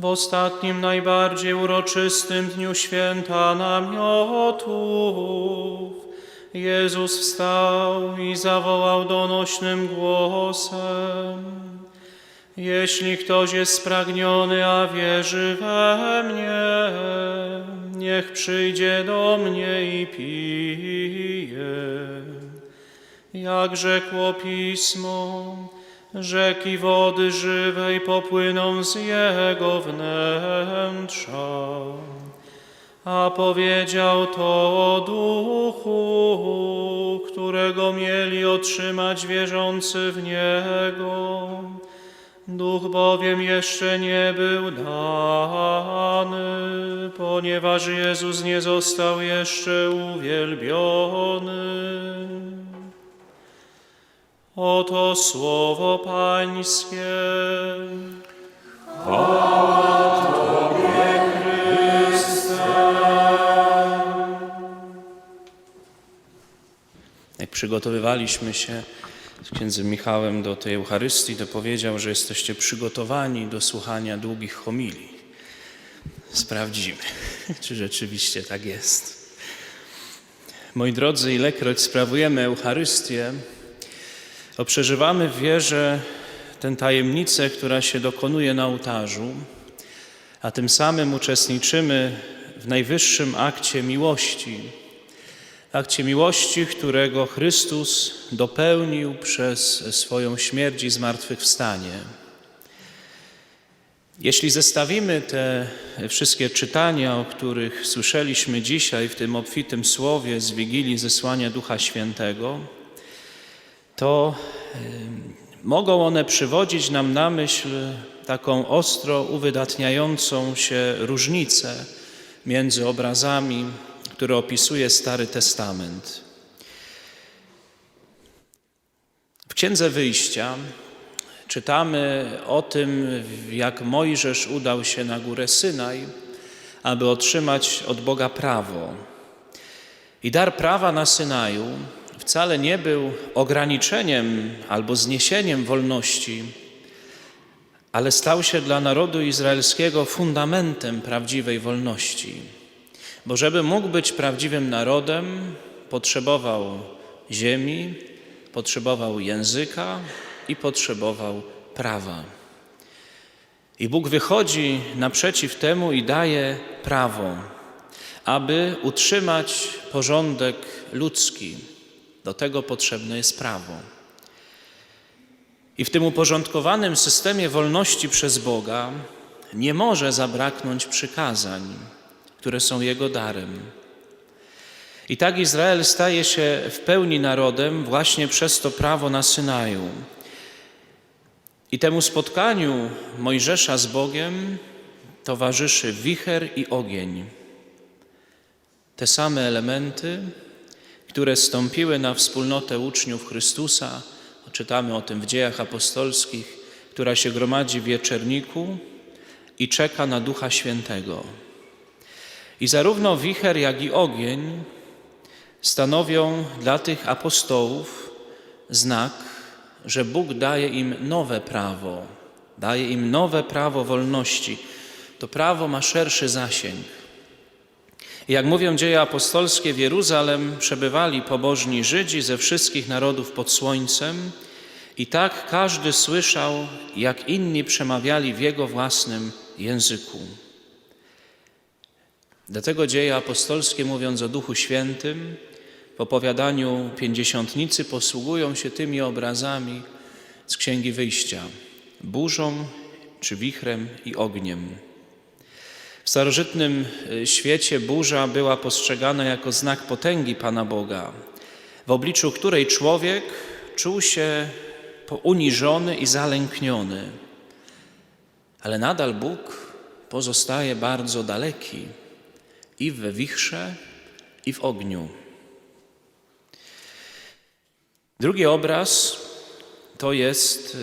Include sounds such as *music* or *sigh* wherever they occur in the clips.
W ostatnim, najbardziej uroczystym dniu święta namiotów Jezus wstał i zawołał donośnym głosem: Jeśli ktoś jest spragniony, a wierzy we mnie, niech przyjdzie do mnie i pije. Jak rzekło pismo, rzeki wody żywej popłyną z jego wnętrza. A powiedział to o duchu, którego mieli otrzymać wierzący w niego. Duch bowiem jeszcze nie był dany, ponieważ Jezus nie został jeszcze uwielbiony. Oto słowo Pańskie. Jak przygotowywaliśmy się z księdzem Michałem do tej Eucharystii, to powiedział, że jesteście przygotowani do słuchania długich homilii. Sprawdzimy, *laughs* czy rzeczywiście tak jest. Moi drodzy, ilekroć sprawujemy Eucharystię, to przeżywamy w wierze tę tajemnicę, która się dokonuje na ołtarzu, a tym samym uczestniczymy w najwyższym akcie miłości, akcie miłości, którego Chrystus dopełnił przez swoją śmierć i zmartwychwstanie. Jeśli zestawimy te wszystkie czytania, o których słyszeliśmy dzisiaj w tym obfitym słowie z Wigilii Zesłania Ducha Świętego, to mogą one przywodzić nam na myśl taką ostro uwydatniającą się różnicę między obrazami, które opisuje Stary Testament. W Księdze Wyjścia czytamy o tym, jak Mojżesz udał się na górę Synaj, aby otrzymać od Boga prawo. I dar prawa na Synaju wcale nie był ograniczeniem albo zniesieniem wolności, ale stał się dla narodu izraelskiego fundamentem prawdziwej wolności. Bo żeby mógł być prawdziwym narodem, potrzebował ziemi, potrzebował języka i potrzebował prawa. I Bóg wychodzi naprzeciw temu i daje prawo, aby utrzymać porządek ludzki. Do tego potrzebne jest prawo. I w tym uporządkowanym systemie wolności przez Boga nie może zabraknąć przykazań, które są Jego darem. I tak Izrael staje się w pełni narodem właśnie przez to prawo na Synaju. I temu spotkaniu Mojżesza z Bogiem towarzyszy wicher i ogień. Te same elementy, które stąpiły na wspólnotę uczniów Chrystusa, czytamy o tym w dziejach apostolskich, która się gromadzi w wieczerniku i czeka na Ducha Świętego. I zarówno wicher, jak i ogień stanowią dla tych apostołów znak, że Bóg daje im nowe prawo, daje im nowe prawo wolności. To prawo ma szerszy zasięg. Jak mówią dzieje apostolskie, w Jeruzalem przebywali pobożni Żydzi ze wszystkich narodów pod słońcem, i tak każdy słyszał, jak inni przemawiali w jego własnym języku. Dlatego dzieje apostolskie, mówiąc o Duchu Świętym, w opowiadaniu pięćdziesiątnicy posługują się tymi obrazami z Księgi Wyjścia burzą czy wichrem i ogniem. W starożytnym y, świecie burza była postrzegana jako znak potęgi Pana Boga, w obliczu której człowiek czuł się uniżony i zalękniony. Ale nadal Bóg pozostaje bardzo daleki i we wichrze, i w ogniu. Drugi obraz to jest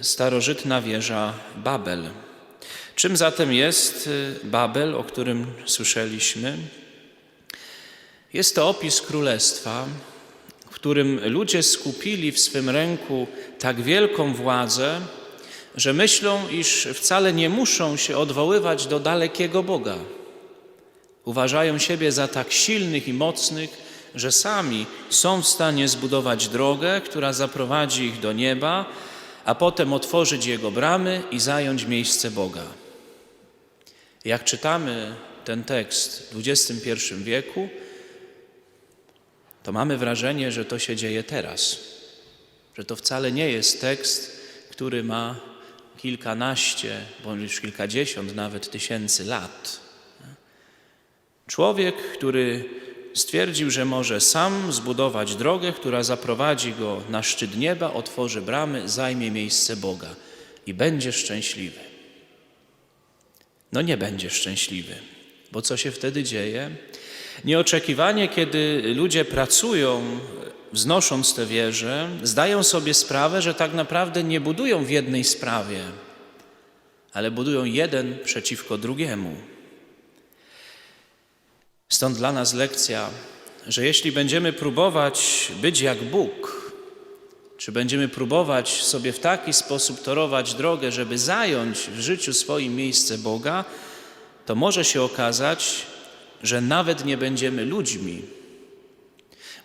y, starożytna wieża Babel. Czym zatem jest y, Babel, o którym słyszeliśmy? Jest to opis królestwa, w którym ludzie skupili w swym ręku tak wielką władzę, że myślą, iż wcale nie muszą się odwoływać do dalekiego Boga. Uważają siebie za tak silnych i mocnych, że sami są w stanie zbudować drogę, która zaprowadzi ich do nieba, a potem otworzyć jego bramy i zająć miejsce Boga. Jak czytamy ten tekst w XXI wieku, to mamy wrażenie, że to się dzieje teraz, że to wcale nie jest tekst, który ma kilkanaście, bądź już kilkadziesiąt nawet tysięcy lat. Człowiek, który stwierdził, że może sam zbudować drogę, która zaprowadzi go na szczyt nieba, otworzy bramy, zajmie miejsce Boga i będzie szczęśliwy. No nie będzie szczęśliwy, bo co się wtedy dzieje? Nieoczekiwanie, kiedy ludzie pracują, wznosząc te wieże, zdają sobie sprawę, że tak naprawdę nie budują w jednej sprawie, ale budują jeden przeciwko drugiemu. Stąd dla nas lekcja, że jeśli będziemy próbować być jak Bóg, czy będziemy próbować sobie w taki sposób torować drogę, żeby zająć w życiu swoim miejsce Boga, to może się okazać, że nawet nie będziemy ludźmi,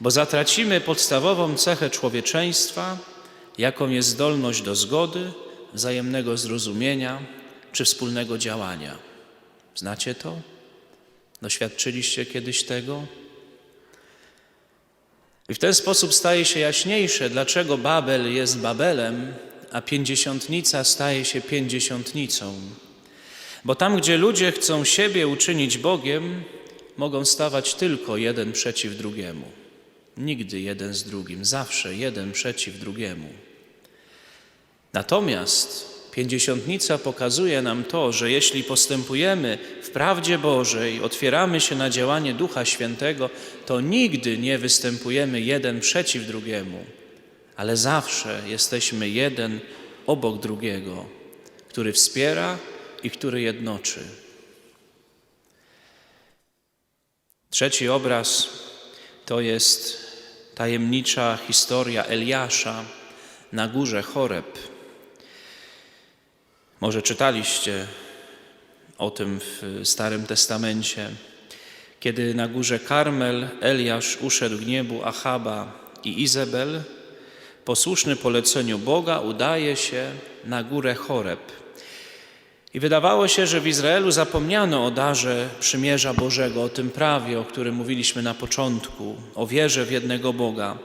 bo zatracimy podstawową cechę człowieczeństwa, jaką jest zdolność do zgody, wzajemnego zrozumienia czy wspólnego działania. Znacie to? Doświadczyliście kiedyś tego? I w ten sposób staje się jaśniejsze, dlaczego Babel jest Babelem, a pięćdziesiątnica staje się pięćdziesiątnicą. Bo tam, gdzie ludzie chcą siebie uczynić Bogiem, mogą stawać tylko jeden przeciw drugiemu. Nigdy jeden z drugim, zawsze jeden przeciw drugiemu. Natomiast pięćdziesiątnica pokazuje nam to, że jeśli postępujemy w prawdzie Bożej, otwieramy się na działanie Ducha Świętego, to nigdy nie występujemy jeden przeciw drugiemu, ale zawsze jesteśmy jeden obok drugiego, który wspiera i który jednoczy. Trzeci obraz to jest tajemnicza historia Eliasza na górze Choreb. Może czytaliście o tym w Starym Testamencie, kiedy na górze Karmel Eliasz uszedł w niebu Achaba i Izabel, posłuszny poleceniu Boga, udaje się na górę Choreb. I wydawało się, że w Izraelu zapomniano o darze przymierza Bożego, o tym prawie, o którym mówiliśmy na początku, o wierze w jednego Boga.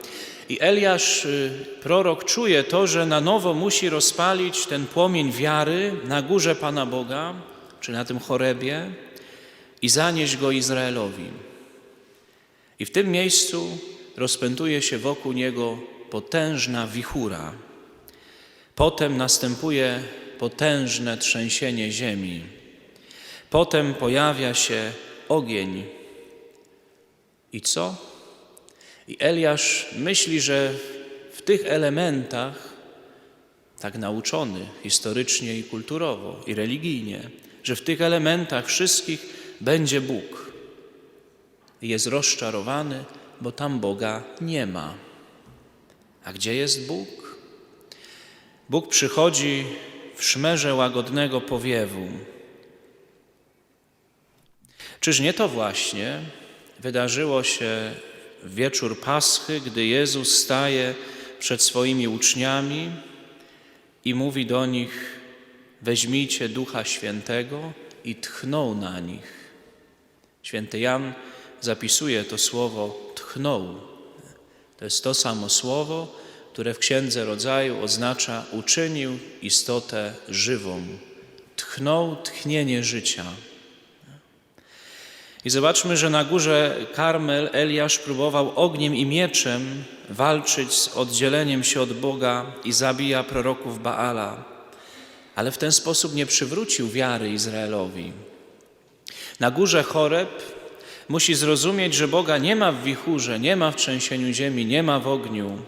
I Eliasz, y, prorok, czuje to, że na nowo musi rozpalić ten płomień wiary na górze Pana Boga, czy na tym chorebie, i zanieść go Izraelowi. I w tym miejscu rozpętuje się wokół niego potężna wichura. Potem następuje potężne trzęsienie ziemi. Potem pojawia się ogień. I co? I Eliasz myśli, że w tych elementach, tak nauczony historycznie i kulturowo i religijnie, że w tych elementach wszystkich będzie Bóg. I jest rozczarowany, bo tam Boga nie ma. A gdzie jest Bóg? Bóg przychodzi w szmerze łagodnego powiewu. Czyż nie to właśnie wydarzyło się w wieczór Paschy, gdy Jezus staje przed swoimi uczniami i mówi do nich: Weźmijcie Ducha Świętego i tchnął na nich. Święty Jan zapisuje to słowo tchnął. To jest to samo słowo, które w Księdze Rodzaju oznacza uczynił istotę żywą. Tchnął tchnienie życia. I zobaczmy, że na górze Karmel Eliasz próbował ogniem i mieczem walczyć z oddzieleniem się od Boga i zabija proroków Baala, ale w ten sposób nie przywrócił wiary Izraelowi. Na górze Choreb musi zrozumieć, że Boga nie ma w wichurze, nie ma w trzęsieniu ziemi, nie ma w ogniu.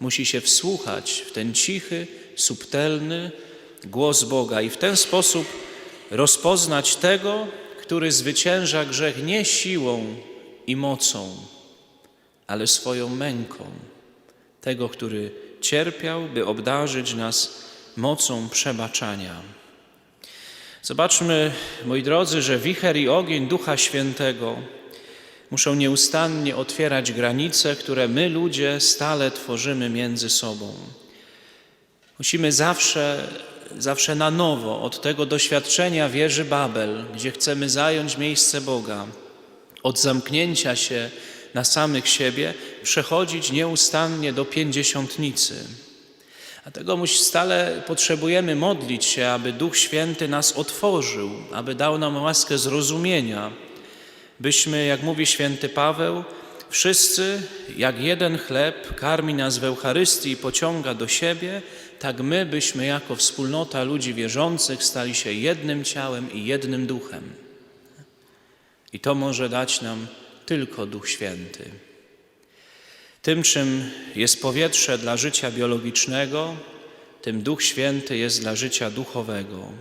Musi się wsłuchać w ten cichy, subtelny głos Boga i w ten sposób rozpoznać tego, który zwycięża grzech nie siłą i mocą, ale swoją męką. Tego, który cierpiał, by obdarzyć nas mocą przebaczania. Zobaczmy, moi drodzy, że wicher i ogień Ducha Świętego muszą nieustannie otwierać granice, które my, ludzie, stale tworzymy między sobą. Musimy zawsze, zawsze na nowo od tego doświadczenia wieży Babel, gdzie chcemy zająć miejsce Boga, od zamknięcia się na samych siebie, przechodzić nieustannie do pięćdziesiątnicy. Dlatego stale potrzebujemy modlić się, aby Duch Święty nas otworzył, aby dał nam łaskę zrozumienia, byśmy, jak mówi święty Paweł, wszyscy jak jeden chleb karmi nas w Eucharystii i pociąga do siebie, tak my byśmy jako wspólnota ludzi wierzących stali się jednym ciałem i jednym duchem. I to może dać nam tylko Duch Święty. Tym, czym jest powietrze dla życia biologicznego, tym Duch Święty jest dla życia duchowego.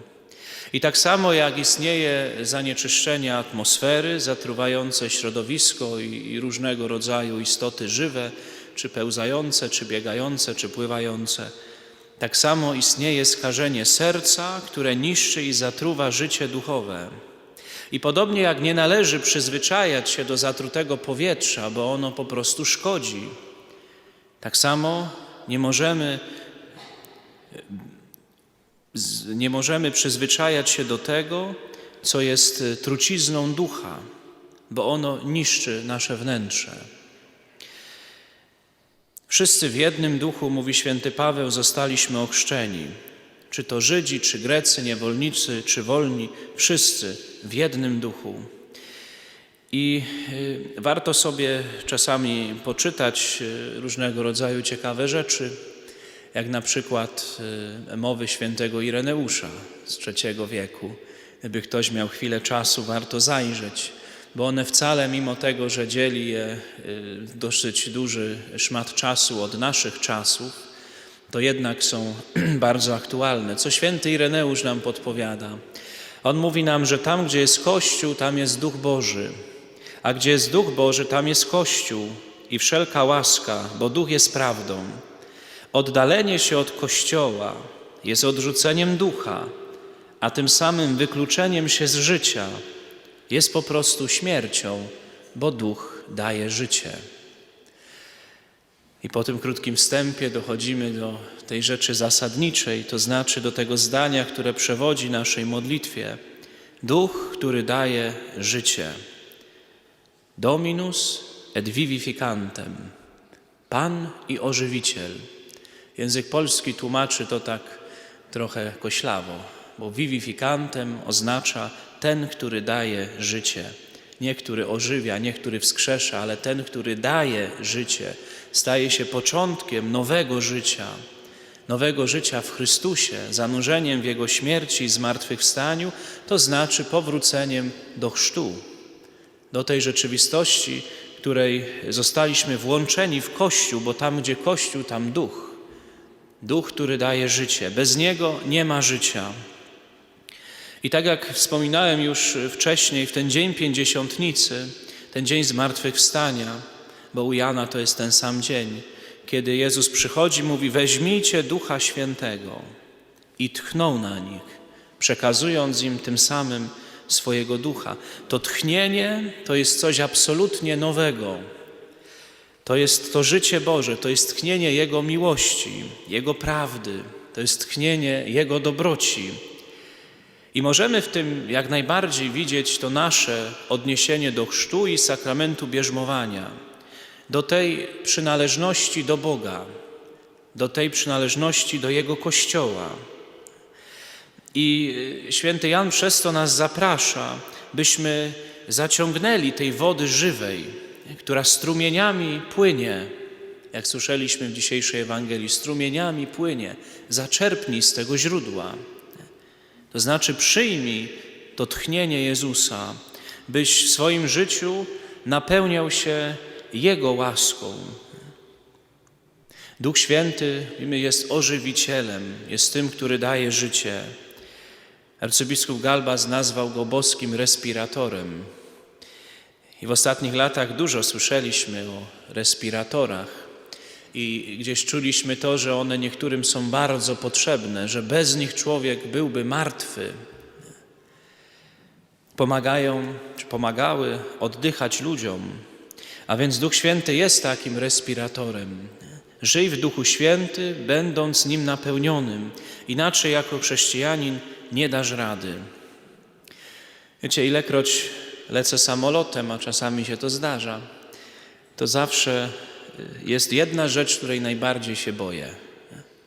I tak samo jak istnieje zanieczyszczenie atmosfery, zatruwające środowisko i, i różnego rodzaju istoty żywe, czy pełzające, czy biegające, czy pływające, tak samo istnieje skażenie serca, które niszczy i zatruwa życie duchowe. I podobnie jak nie należy przyzwyczajać się do zatrutego powietrza, bo ono po prostu szkodzi, tak samo nie możemy, nie możemy przyzwyczajać się do tego, co jest trucizną ducha, bo ono niszczy nasze wnętrze. Wszyscy w jednym duchu, mówi święty Paweł, zostaliśmy ochrzczeni. Czy to Żydzi, czy Grecy, niewolnicy, czy wolni, wszyscy w jednym duchu. I y, warto sobie czasami poczytać y, różnego rodzaju ciekawe rzeczy, jak na przykład y, mowy świętego Ireneusza z III wieku. Gdyby ktoś miał chwilę czasu, warto zajrzeć, bo one wcale, mimo tego, że dzieli je y, dosyć duży szmat czasu od naszych czasów, to jednak są *clears throat* bardzo aktualne. Co święty Ireneusz nam podpowiada? On mówi nam, że tam, gdzie jest Kościół, tam jest Duch Boży, a gdzie jest Duch Boży, tam jest Kościół i wszelka łaska, bo Duch jest prawdą. Oddalenie się od Kościoła jest odrzuceniem ducha, a tym samym wykluczeniem się z życia jest po prostu śmiercią, bo duch daje życie. I po tym krótkim wstępie dochodzimy do tej rzeczy zasadniczej, to znaczy do tego zdania, które przewodzi naszej modlitwie. Duch, który daje życie. Dominus et vivificantem. Pan i ożywiciel. Język polski tłumaczy to tak trochę koślawo, bo vivificantem oznacza ten, który daje życie. Nie który ożywia, nie który wskrzesza, ale ten, który daje życie, staje się początkiem nowego życia, nowego życia w Chrystusie, zanurzeniem w Jego śmierci i zmartwychwstaniu, to znaczy powróceniem do chrztu, do tej rzeczywistości, której zostaliśmy włączeni w Kościół, bo tam, gdzie Kościół, tam duch. Duch, który daje życie. Bez niego nie ma życia. I tak jak wspominałem już wcześniej, w ten dzień pięćdziesiątnicy, ten dzień zmartwychwstania, bo u Jana to jest ten sam dzień, kiedy Jezus przychodzi, mówi: Weźmijcie Ducha Świętego i tchnął na nich, przekazując im tym samym swojego ducha. To tchnienie to jest coś absolutnie nowego. To jest to życie Boże, to jest tchnienie Jego miłości, Jego prawdy, to jest tchnienie Jego dobroci. I możemy w tym jak najbardziej widzieć to nasze odniesienie do chrztu i sakramentu bierzmowania, do tej przynależności do Boga, do tej przynależności do Jego Kościoła. I y, święty Jan przez to nas zaprasza, byśmy zaciągnęli tej wody żywej, która strumieniami płynie, jak słyszeliśmy w dzisiejszej Ewangelii, strumieniami płynie. Zaczerpnij z tego źródła. To znaczy przyjmij to tchnienie Jezusa, byś w swoim życiu napełniał się Jego łaską. Duch Święty jest ożywicielem, jest tym, który daje życie. Arcybiskup Galbas nazwał go boskim respiratorem. I w ostatnich latach dużo słyszeliśmy o respiratorach. I gdzieś czuliśmy to, że one niektórym są bardzo potrzebne, że bez nich człowiek byłby martwy. Pomagają, czy pomagały oddychać ludziom. A więc Duch Święty jest takim respiratorem. Żyj w Duchu Święty, będąc nim napełnionym. Inaczej, jako chrześcijanin, nie dasz rady. Wiecie, ilekroć lecę samolotem, a czasami się to zdarza, to zawsze jest jedna rzecz, której najbardziej się boję.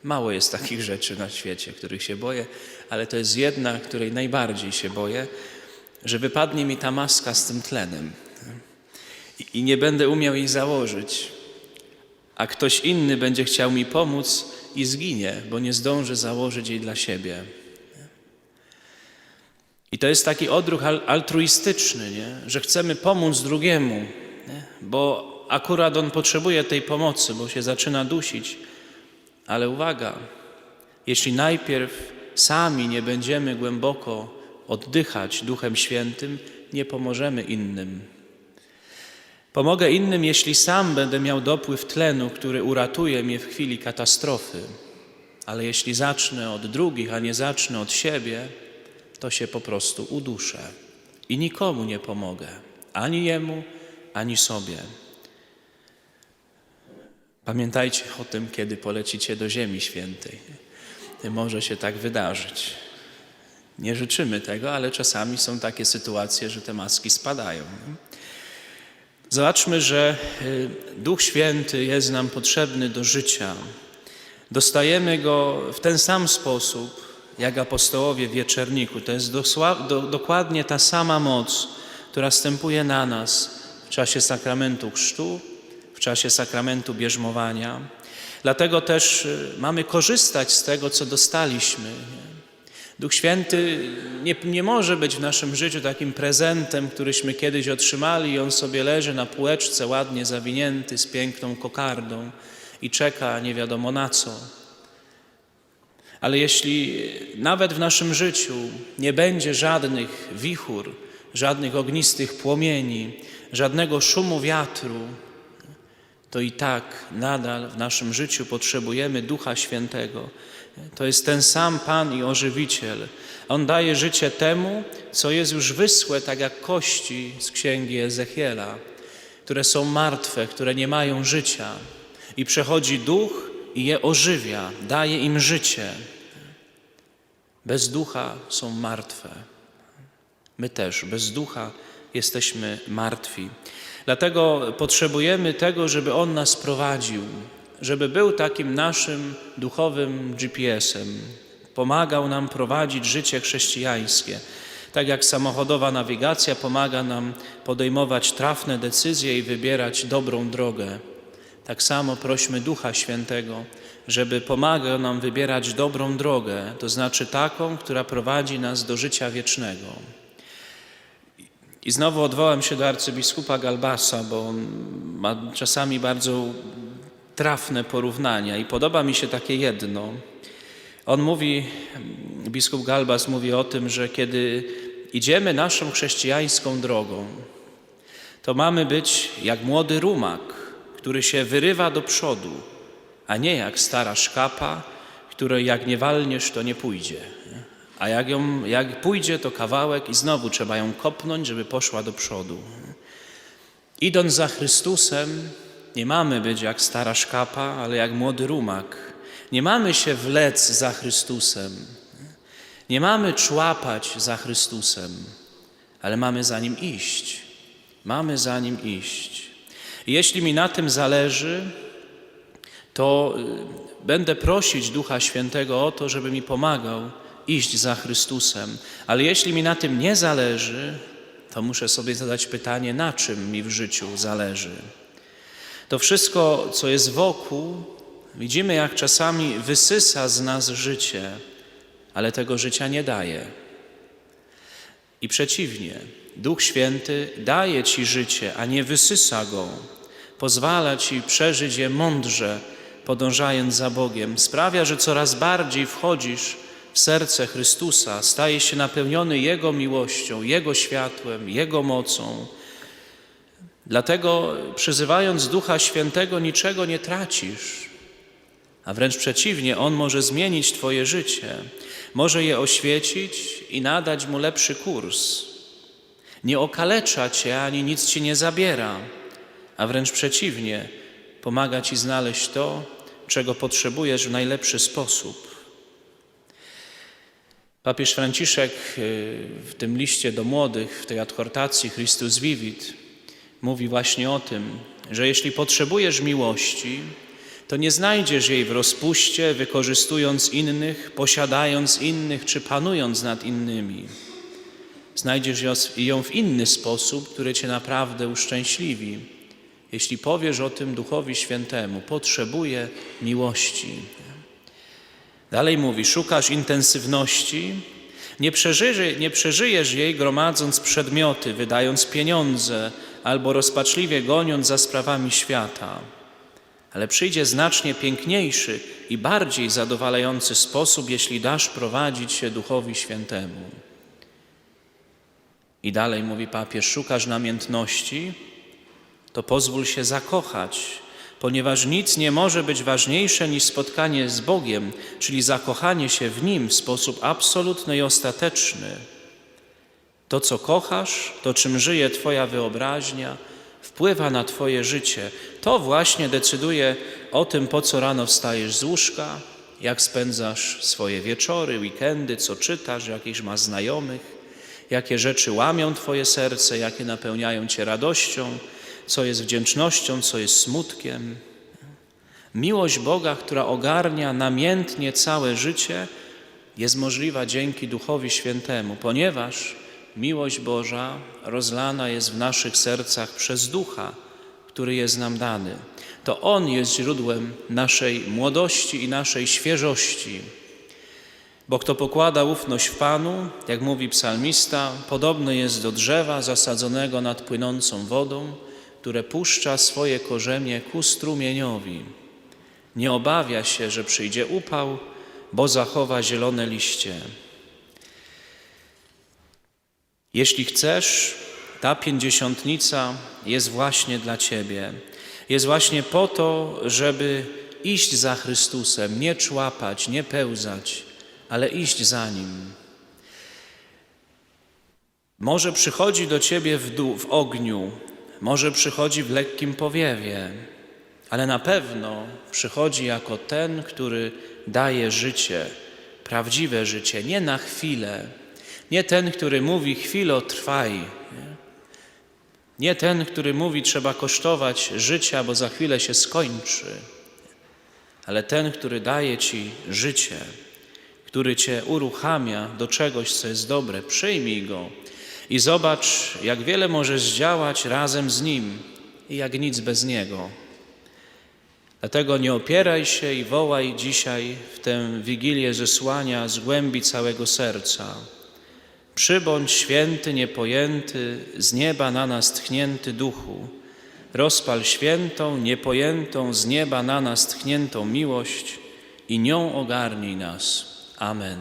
Mało jest takich rzeczy na świecie, których się boję, ale to jest jedna, której najbardziej się boję, że wypadnie mi ta maska z tym tlenem i, nie będę umiał jej założyć, a ktoś inny będzie chciał mi pomóc i zginie, bo nie zdąży założyć jej dla siebie. I to jest taki odruch al- altruistyczny, nie? że chcemy pomóc drugiemu, nie? bo akurat on potrzebuje tej pomocy, bo się zaczyna dusić. Ale uwaga, jeśli najpierw sami nie będziemy głęboko oddychać Duchem Świętym, nie pomożemy innym. Pomogę innym, jeśli sam będę miał dopływ tlenu, który uratuje mnie w chwili katastrofy. Ale jeśli zacznę od drugich, a nie zacznę od siebie, to się po prostu uduszę i nikomu nie pomogę, ani jemu, ani sobie. Pamiętajcie o tym, kiedy polecicie do Ziemi Świętej. Może się tak wydarzyć. Nie życzymy tego, ale czasami są takie sytuacje, że te maski spadają. Zobaczmy, że y, Duch Święty jest nam potrzebny do życia. Dostajemy go w ten sam sposób, jak apostołowie w wieczerniku. To jest do, dokładnie ta sama moc, która stępuje na nas w czasie sakramentu chrztu, w czasie sakramentu bierzmowania. Dlatego też y, mamy korzystać z tego, co dostaliśmy. Duch Święty nie, nie może być w naszym życiu takim prezentem, któryśmy kiedyś otrzymali i on sobie leży na półeczce ładnie zawinięty z piękną kokardą i czeka nie wiadomo na co. Ale jeśli nawet w naszym życiu nie będzie żadnych wichur, żadnych ognistych płomieni, żadnego szumu wiatru, to i tak nadal w naszym życiu potrzebujemy Ducha Świętego. To jest ten sam Pan i ożywiciel. On daje życie temu, co jest już wysłe, tak jak kości z księgi Ezechiela, które są martwe, które nie mają życia. I przechodzi duch i je ożywia, daje im życie. Bez ducha są martwe. My też bez ducha jesteśmy martwi. Dlatego potrzebujemy tego, żeby On nas prowadził, żeby był takim naszym duchowym GPS-em. Pomagał nam prowadzić życie chrześcijańskie. Tak jak samochodowa nawigacja pomaga nam podejmować trafne decyzje i wybierać dobrą drogę. Tak samo prośmy Ducha Świętego, żeby pomagał nam wybierać dobrą drogę, to znaczy taką, która prowadzi nas do życia wiecznego. I znowu odwołam się do arcybiskupa Galbasa, bo on ma czasami bardzo trafne porównania i podoba mi się takie jedno. On mówi, biskup Galbas mówi o tym, że kiedy idziemy naszą chrześcijańską drogą, to mamy być jak młody rumak, który się wyrywa do przodu, a nie jak stara szkapa, której jak nie walniesz, to nie pójdzie. A jak, ją, jak pójdzie, to kawałek i znowu trzeba ją kopnąć, żeby poszła do przodu. Idąc za Chrystusem, nie mamy być jak stara szkapa, ale jak młody rumak. Nie mamy się wlec za Chrystusem. Nie mamy człapać za Chrystusem, ale mamy za Nim iść. Mamy za Nim iść. I jeśli mi na tym zależy, to y, będę prosić Ducha Świętego o to, żeby mi pomagał iść za Chrystusem. Ale jeśli mi na tym nie zależy, to muszę sobie zadać pytanie, na czym mi w życiu zależy. To wszystko, co jest wokół, widzimy, jak czasami wysysa z nas życie, ale tego życia nie daje. I przeciwnie, Duch Święty daje ci życie, a nie wysysa go. Pozwala ci przeżyć je mądrze, podążając za Bogiem. Sprawia, że coraz bardziej wchodzisz serce Chrystusa, staje się napełniony Jego miłością, Jego światłem, Jego mocą. Dlatego przyzywając Ducha Świętego niczego nie tracisz, a wręcz przeciwnie, On może zmienić Twoje życie, może je oświecić i nadać mu lepszy kurs. Nie okalecza Cię ani nic Ci nie zabiera, a wręcz przeciwnie, pomaga Ci znaleźć to, czego potrzebujesz w najlepszy sposób. Papież Franciszek y, w tym liście do młodych, w tej adhortacji Christus Vivit, mówi właśnie o tym, że jeśli potrzebujesz miłości, to nie znajdziesz jej w rozpuście, wykorzystując innych, posiadając innych czy panując nad innymi. Znajdziesz ją w inny sposób, który cię naprawdę uszczęśliwi. Jeśli powiesz o tym Duchowi Świętemu, potrzebuję miłości. Dalej mówi, szukasz intensywności, nie, przeżyje, nie przeżyjesz jej gromadząc przedmioty, wydając pieniądze albo rozpaczliwie goniąc za sprawami świata, ale przyjdzie znacznie piękniejszy i bardziej zadowalający sposób, jeśli dasz prowadzić się Duchowi Świętemu. I dalej mówi papież, szukasz namiętności, to pozwól się zakochać, ponieważ nic nie może być ważniejsze niż spotkanie z Bogiem, czyli zakochanie się w Nim w sposób absolutny i ostateczny. To, co kochasz, to czym żyje Twoja wyobraźnia, wpływa na Twoje życie. To właśnie decyduje o tym, po co rano wstajesz z łóżka, jak spędzasz swoje wieczory, weekendy, co czytasz, jakichś masz znajomych, jakie rzeczy łamią Twoje serce, jakie napełniają Cię radością, co jest wdzięcznością, co jest smutkiem. Miłość Boga, która ogarnia namiętnie całe życie, jest możliwa dzięki Duchowi Świętemu, ponieważ miłość Boża rozlana jest w naszych sercach przez Ducha, który jest nam dany. To On jest źródłem naszej młodości i naszej świeżości. Bo kto pokłada ufność w Panu, jak mówi psalmista, podobny jest do drzewa zasadzonego nad płynącą wodą, które puszcza swoje korzenie ku strumieniowi. Nie obawia się, że przyjdzie upał, bo zachowa zielone liście. Jeśli chcesz, ta pięćdziesiątnica jest właśnie dla Ciebie. Jest właśnie po to, żeby iść za Chrystusem, nie człapać, nie pełzać, ale iść za Nim. Może przychodzi do Ciebie w, w ogniu, może przychodzi w lekkim powiewie, ale na pewno przychodzi jako ten, który daje życie, prawdziwe życie, nie na chwilę, nie ten, który mówi chwilę trwaj, nie? nie ten, który mówi trzeba kosztować życia, bo za chwilę się skończy, ale ten, który daje Ci życie, który Cię uruchamia do czegoś, co jest dobre. Przyjmij Go i zobacz, jak wiele możesz działać razem z Nim i jak nic bez Niego. Dlatego nie opieraj się i wołaj dzisiaj w tę wigilię zesłania z głębi całego serca. Przybądź święty, niepojęty, z nieba na nas tchnięty duchu. Rozpal świętą, niepojętą, z nieba na nas tchniętą miłość i nią ogarnij nas. Amen.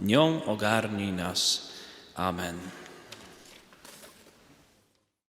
Nią ogarnij nas. Amen.